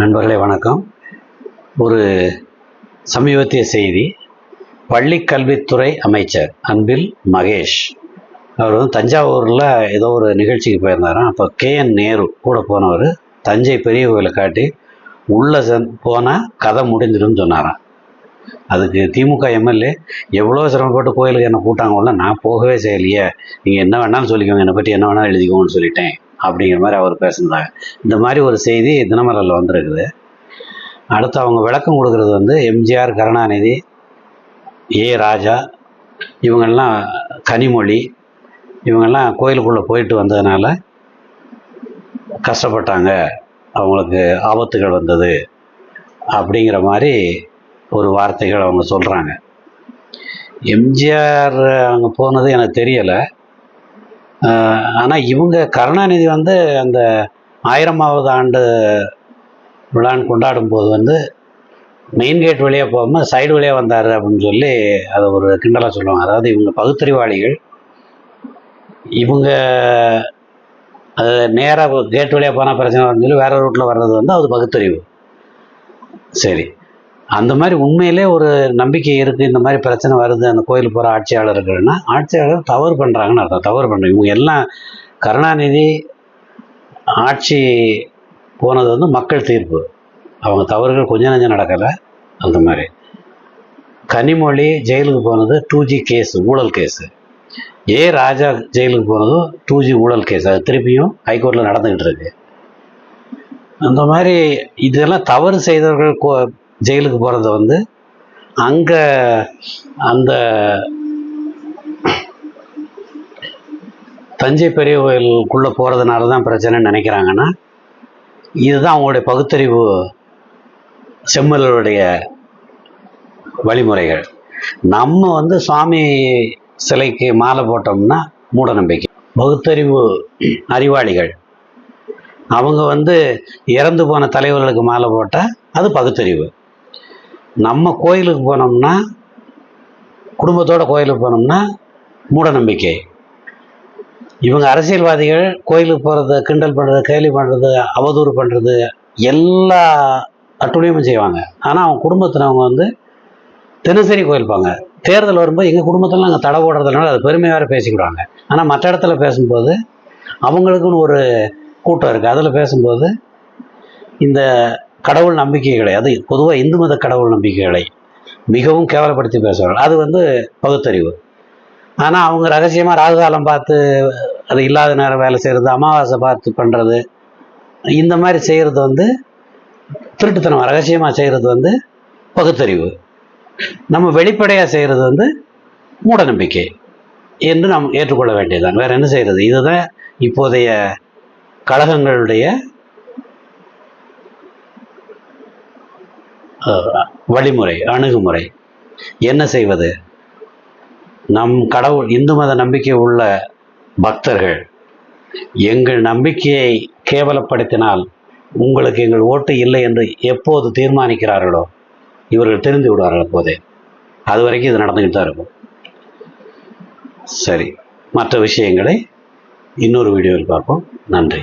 நண்பர்களே வணக்கம். ஒரு சமீபத்திய செய்தி. பள்ளி கல்வித்துறை அமைச்சர் அன்பில் மகேஷ் அவர் வந்து தஞ்சாவூரில் ஏதோ ஒரு நிகழ்ச்சிக்கு போயிருந்தாராம் அப்போ கேஎன் நேரு கூட போனவர் தஞ்சை பெரிய கோயிலை காட்டி உள்ளே சென் போனால் கதை முடிஞ்சிடும்னு சொன்னாராம் அதுக்கு திமுக எம்எல்ஏ எவ்வளோ சிரமப்பட்டு கோயிலுக்கு என்ன கூட்டாங்க நான் போகவே செய்யலையே. நீங்கள் என்ன வேணாலும் சொல்லிக்கோங்க என்னை பற்றி என்ன வேணாலும் எழுதிக்கோங்கன்னு சொல்லிட்டேன். அப்படிங்கிற மாதிரி அவர் பேசினாங்க. இந்த மாதிரி ஒரு செய்தி தினமலரில் வந்திருக்குது. அடுத்து அவங்க விளக்கம் கொடுக்குறது வந்து எம்ஜிஆர் கருணாநிதி ஏ ராஜா இவங்கெல்லாம் கனிமொழி இவங்கெல்லாம் கோயிலுக்குள்ளே போயிட்டு வந்ததுனால கஷ்டப்பட்டாங்க. அவங்களுக்கு ஆபத்துகள் வந்தது அப்படிங்கிற மாதிரி ஒரு வார்த்தைகள் அவங்க சொல்கிறாங்க எம்ஜிஆர் அங்கே போனது எனக்கு தெரியலை. ஆனால் இவங்க கருணாநிதி வந்து அந்த ஆயிரமாவது ஆண்டு விழான்னு கொண்டாடும் போது வந்து மெயின் கேட் வழியாக போகாமல் சைடு வழியாக வந்தார் அப்படின்னு சொல்லி அதை ஒரு கிண்டலாக சொல்லுவாங்க. அதாவது இவங்க பகுத்தறிவாளிகள். இவங்க அது நேராக கேட் வழியாக போனால் பிரச்சனை சொல்லி வேறு ரூட்டில் வர்றது வந்து அது பகுத்தறிவு. சரி. அந்த மாதிரி உண்மையிலே ஒரு நம்பிக்கை இருக்குது இந்த மாதிரி பிரச்சனை வருது அந்த கோயிலுக்கு போகிற ஆட்சியாளர்கள்னா ஆட்சியாளர் தவறு பண்ணுறாங்கன்னு அர்த்தம். தவறு பண்ணுறாங்க இவங்க எல்லாம் கருணாநிதி ஆட்சி போனது வந்து மக்கள் தீர்ப்பு. அவங்க தவறுகள் கொஞ்சம் நஞ்சம் நடக்கலை அந்த மாதிரி. கனிமொழி ஜெயிலுக்கு போனது டூ ஜி கேஸ் ஊழல் கேஸு. ஏ ராஜா ஜெயிலுக்கு போனதும் டூ ஜி ஊழல் கேஸ். அது திருப்பியும் ஹைகோர்ட்டில் நடந்துக்கிட்டு இருக்கு. அந்த மாதிரி இதெல்லாம் தவறு செய்தவர்கள் கோ ஜெயிலுக்கு போகிறத வந்து அங்கே அந்த தஞ்சை பெரிய கோயிலுக்குள்ளே போகிறதுனால தான் பிரச்சனைன்னு நினைக்கிறாங்கன்னா இதுதான் அவங்களுடைய பகுத்தறிவு செம்மலுடைய வழிமுறைகள். நம்ம வந்து சுவாமி சிலைக்கு மாலை போட்டோம்னா மூட நம்பிக்கை பகுத்தறிவு அறிவாளிகள். அவங்க வந்து இறந்து போன தலைவர்களுக்கு மாலை போட்டால் அது பகுத்தறிவு. நம்ம கோயிலுக்கு போனோம்னா குடும்பத்தோட கோயிலுக்கு போனோம்னா மூட நம்பிக்கை இவங்க அரசியல்வாதிகள் கோயிலுக்கு போகிறது கிண்டல் பண்ணுறது கேலி பண்ணுறது அவதூறு பண்ணுறது எல்லா அட்டுழியமும் செய்வாங்க. ஆனால் அவங்க குடும்பத்தினவங்க வந்து தினசரி கோயில்பாங்க தேர்தல் வரும்போது எங்கள் குடும்பத்தில் நாங்கள் தடை போடுறதுனால அது பெருமை வேறு பேசிக்கிடுவாங்க. ஆனால் மற்ற இடத்துல பேசும்போது அவங்களுக்குன்னு ஒரு கூட்டம் இருக்குது அதில் பேசும்போது இந்த கடவுள் நம்பிக்கைகளை அது பொதுவாக இந்து மத கடவுள் நம்பிக்கைகளை மிகவும் கேவலப்படுத்தி பேசுவார்கள். அது வந்து பகுத்தறிவு. ஆனால் அவங்க ரகசியமாக ராகுகாலம் பார்த்து அது இல்லாத நேரம் வேலை செய்கிறது அமாவாசை பார்த்து பண்ணுறது இந்த மாதிரி செய்கிறது வந்து திருட்டுத்தனம் ரகசியமாக செய்கிறது வந்து பகுத்தறிவு. நம்ம வெளிப்படையாக செய்கிறது வந்து மூட நம்பிக்கை என்று நாம் ஏற்றுக்கொள்ள வேண்டியதுதான். வேறு என்ன செய்கிறது இதுதான் இப்போதைய கழகங்களுடைய வழிமுறை அணுகுமுறை. என்ன செய்வது? நம் கடவுள் இந்து மத நம்பிக்கை உள்ள பக்தர்கள் எங்கள் நம்பிக்கையை கேவலப்படுத்தினால் உங்களுக்கு எங்கள் ஓட்டு இல்லை என்று எப்போது தீர்மானிக்கிறார்களோ இவர்கள் தெரிந்து விடுவார்கள் அப்போதே. அது வரைக்கும் இது நடந்துக்கிட்டு தான் இருக்கும். சரி மற்ற விஷயங்களை இன்னொரு வீடியோவில் பார்ப்போம். நன்றி.